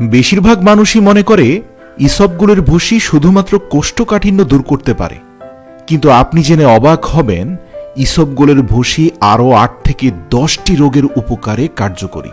বেশিরভাগ মানুষই মনে করে, ইসবগুলোর ভুসি শুধুমাত্র কোষ্ঠকাঠিন্য দূর করতে পারে। কিন্তু আপনি জেনে অবাক হবেন, ইসবগুলোর ভুসি আরও আট থেকে দশটি রোগের উপকারে কার্যকরী।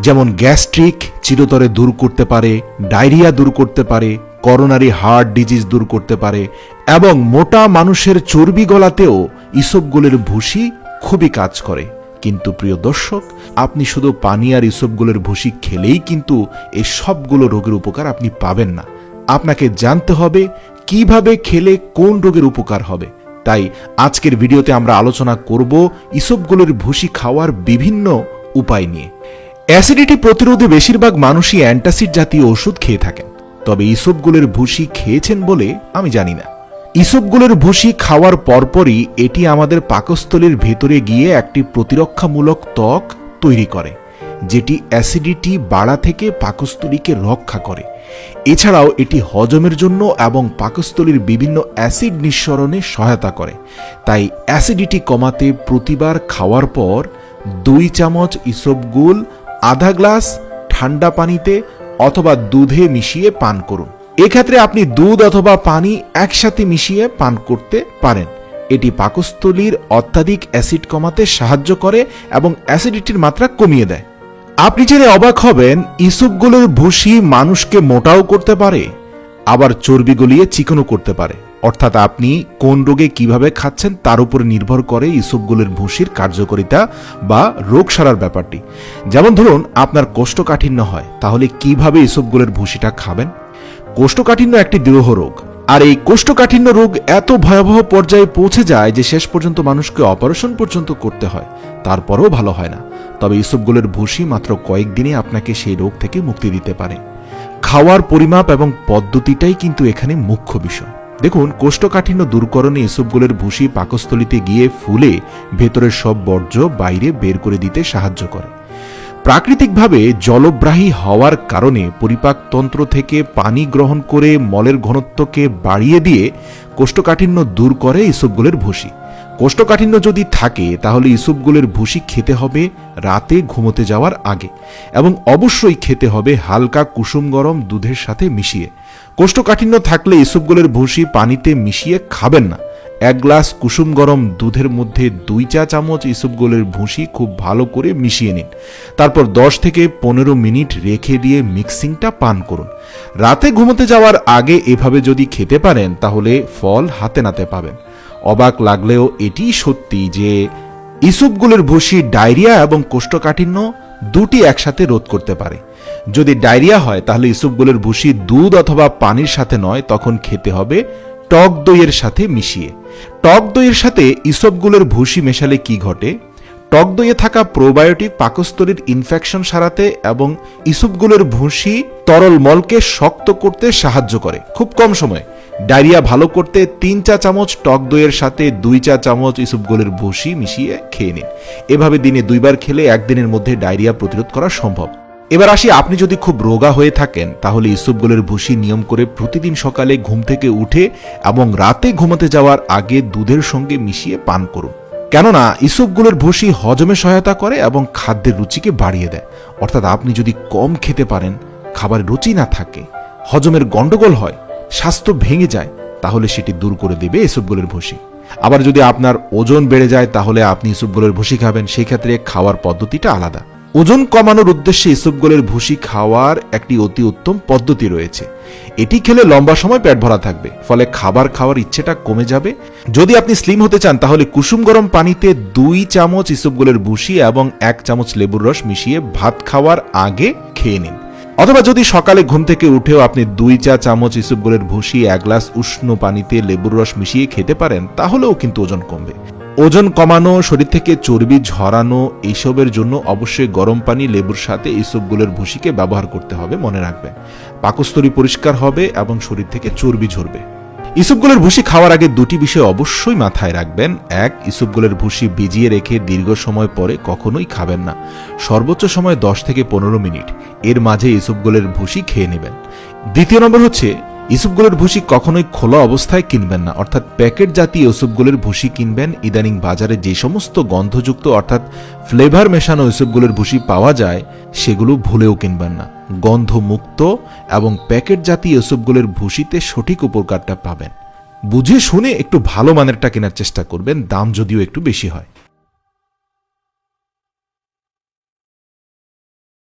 যেমন গ্যাস্ট্রিক চিরতরে দূর করতে পারে, ডায়রিয়া দূর করতে পারে, করোনারি হার্ট ডিজিজ দূর করতে পারে, এবং মোটা মানুষের চর্বি গলাতেও ইসবগুলের ভুসি খুবই কাজ করে। কিন্তু প্রিয় দর্শক, আপনি শুধু পানি আর ইসবগুলের ভুসি খেলেই কিন্তু এই সবগুলো রোগের উপকার আপনি পাবেন না। আপনাকে জানতে হবে কীভাবে খেলে কোন রোগের উপকার হবে। তাই আজকের ভিডিওতে আমরা আলোচনা করব ইসবগুলের ভুসি খাওয়ার বিভিন্ন উপায় নিয়ে। অ্যাসিডিটি প্রতিরোধে বেশিরভাগ মানুষই অ্যান্টাসিড জাতীয় ওষুধ খেয়ে থাকেন। তবে ইসবগুলের ভুসি খেয়েছেন বলে আমি জানি না। ইসবগুলের ভুসি খাওয়ার পরপরই এটি আমাদের পাকস্থলীর ভেতরে গিয়ে একটি প্রতিরক্ষামূলক ত্বক তৈরি করে, যেটি অ্যাসিডিটি বাড়া থেকে পাকস্থলীকে রক্ষা করে। এছাড়াও এটি হজমের জন্য এবং পাকস্থলীর বিভিন্ন অ্যাসিড নিঃসরণে সহায়তা করে। তাই অ্যাসিডিটি কমাতে প্রতিবার খাওয়ার পর দুই চামচ ইসবগুল আধা গ্লাস ঠান্ডা পানিতে অথবা দুধে মিশিয়ে পান করুন। এক্ষেত্রে আপনি দুধ অথবা পানি একসাথে মিশিয়ে পান করতে পারেন। এটি পাকস্থলীর অত্যাধিক অ্যাসিড কমাতে সাহায্য করে এবং অ্যাসিডিটির মাত্রা কমিয়ে দেয়। আপনি জেনে অবাক হবেন, ইসুপগুলোর ভুসি মানুষকে মোটাও করতে পারে, আবার চর্বি গলিয়ে চিকনও করতে পারে। অর্থাৎ আপনি কোন রোগে কীভাবে খাচ্ছেন তার উপর নির্ভর করে ইসুপগুলোর ভুসির কার্যকারিতা বা রোগ সারার ব্যাপারটি। যেমন ধরুন, আপনার কোষ্ঠকাঠিন্য হয়, তাহলে কীভাবে ইসুপগুলোর ভুসিটা খাবেন? কোষ্ঠকাঠিন্য একটি দেহ রোগ। আর এই কোষ্ঠকাঠিন্য রোগ এত ভয়াবহ পর্যায়ে পৌঁছে যায় যে শেষ পর্যন্ত মানুষকে অপারেশন পর্যন্ত করতে হয়। তারপরেও ভালো হয় না। তবে ইসবগুলোর ভুসি মাত্র কয়েকদিনে আপনাকে সেই রোগ থেকে মুক্তি দিতে পারে। খাওয়ার পরিমাপ এবং পদ্ধতিটাই কিন্তু এখানে মুখ্য বিষয়। দেখুন, কোষ্ঠকাঠিন্য দূরকরণে এসবগুলোর ভুসি পাকস্থলিতে গিয়ে ফুলে ভেতরের সব বর্জ্য বাইরে বের করে দিতে সাহায্য করে। প্রাকৃতিকভাবে জলব্রাহী হওয়ার কারণে পরিপাকতন্ত্র থেকে পানি গ্রহণ করে মলের ঘনত্বকে বাড়িয়ে দিয়ে কোষ্ঠকাঠিন্য দূর করে ইসবগুলের ভুসি। কোষ্ঠকাঠিন্য যদি থাকে, তাহলে ইসবগুলের ভুসি খেতে হবে রাতে ঘুমোতে যাওয়ার আগে এবং অবশ্যই খেতে হবে হালকা কুসুম গরম দুধের সাথে মিশিয়ে। কোষ্ঠকাঠিন্য থাকলে ইসবগুলের ভুসি পানিতে মিশিয়ে খাবেন না। এক গ্লাস কুসুম গরম দুধের মধ্যে দুই চা চামচ ইসবগোলের ভুসি খুব ভালো করে মিশিয়ে নিন। তারপর দশ থেকে পনেরো মিনিট রেখে দিয়ে মিক্সিংটা পান করুন। রাতে ঘুমোতে যাওয়ার আগে এভাবে যদি খেতে পারেন, তাহলে ফল হাতে নাতে পাবেন। অবাক লাগলেও এটি সত্যি যে ইসুপগুলোর ভুসি ডায়রিয়া এবং কোষ্ঠকাঠিন্য দুটি একসাথে রোধ করতে পারে। যদি ডায়রিয়া হয়, তাহলে ইসুপগুলোর ভুসি দুধ অথবা পানির সাথে নয়, তখন খেতে হবে টক দইয়ের সাথে মিশিয়ে। টক দইয়ের সাথে ইসবগুলোর ভুসি মেশালে কি ঘটে? টক দইয়ে থাকা প্রোবায়োটিক পাকস্থলীর ইনফেকশন সারাতে এবং ইসুপগুলোর ভুসি তরল মলকে শক্ত করতে সাহায্য করে। খুব কম সময়ে। ডায়রিয়া ভালো করতে তিন চা চামচ টক দইয়ের সাথে দুই চা চামচ ইসুপগুলোর ভুসি মিশিয়ে খেয়ে নিন। এভাবে দিনে দুইবার খেলে একদিনের মধ্যে ডায়রিয়া প্রতিরোধ করা সম্ভব। এবার আসি, আপনি যদি খুব রোগা হয়ে থাকেন, তাহলে ইসবগুলের ভুসি নিয়ম করে প্রতিদিন সকালে ঘুম থেকে উঠে এবং রাতে ঘুমাতে যাওয়ার আগে দুধের সঙ্গে মিশিয়ে পান করুন। কেননা ইসবগুলোর ভুসি হজমে সহায়তা করে এবং খাদ্যের রুচিকে বাড়িয়ে দেয়। অর্থাৎ আপনি যদি কম খেতে পারেন খাবারের রুচি না থাকে, হজমের গন্ডগোল হয়, স্বাস্থ্য ভেঙে যায়, তাহলে সেটি দূর করে দেবে এসবগুলোর ভুসি। আবার যদি আপনার ওজন বেড়ে যায়, তাহলে আপনি ইসবগুলোর ভুসি খাবেন। সেই ক্ষেত্রে খাওয়ার পদ্ধতিটা আলাদা। ওজন কমানোর উদ্দেশ্যে ইসবগোলের ভুসি খাওয়ার একটি অতি উত্তম পদ্ধতি রয়েছে। এটি খেলে লম্বা সময় পেট ভরা থাকবে, ফলে খাবার খাওয়ার ইচ্ছেটা কমে যাবে। যদি আপনি স্লিম হতে চান, তাহলে কুসুম গরম পানিতে দুই চামচ ইসবগোলের ভুসি এবং এক চামচ লেবুর রস মিশিয়ে ভাত খাওয়ার আগে খেয়ে নিন। অথবা যদি সকালে ঘুম থেকে উঠেও আপনি দুই চা চামচ ইসবগোলের ভুসি, এক গ্লাস উষ্ণ পানিতে লেবুর রস মিশিয়ে খেতে পারেন, তাহলেও কিন্তু ওজন কমবে। ওজন কমানো, শরীর থেকে চর্বি ঝরানো, এইসবের জন্য অবশ্যই গরম পানি, লেবুর সাথে এইসবগুলোর ভুসিকে ব্যবহার করতে হবে, মনে রাখবেন পাকস্থলী পরিষ্কার হবে এবং শরীর থেকে চর্বি ঝরবে। ইসুপগুলোর ভুসি খাওয়ার আগে দুটি বিষয় অবশ্যই মাথায় রাখবেন। এক ইসুপগুলোর ভুসি ভিজিয়ে রেখে দীর্ঘ সময় পরে কখনোই খাবেন না। সর্বোচ্চ সময় দশ থেকে পনেরো মিনিট। এর মাঝে ইসুপগুলোর ভুসি খেয়ে নেবেন। দ্বিতীয় নম্বর হচ্ছে ইসুপগুলোর ভুসি কখনোই খোলা অবস্থায় কিনবেন না। অর্থাৎ প্যাকেট জাতীয় ইসুপগুলোর ভুসি কিনবেন। ইদানিং বাজারে যে সমস্ত গন্ধযুক্ত, অর্থাৎ ফ্লেভার মেশানো ইসুপগুলোর ভুসি পাওয়া যায়, সেগুলো ভুলেও কিনবেন না। গন্ধমুক্ত এবং প্যাকেট জাতীয় ইসুপগুলোর ভুসিতে সঠিক উপকারটা পাবেন। বুঝে শুনে একটু ভালো মানেরটা কেনার চেষ্টা করবেন, দাম যদিও একটু বেশি হয়।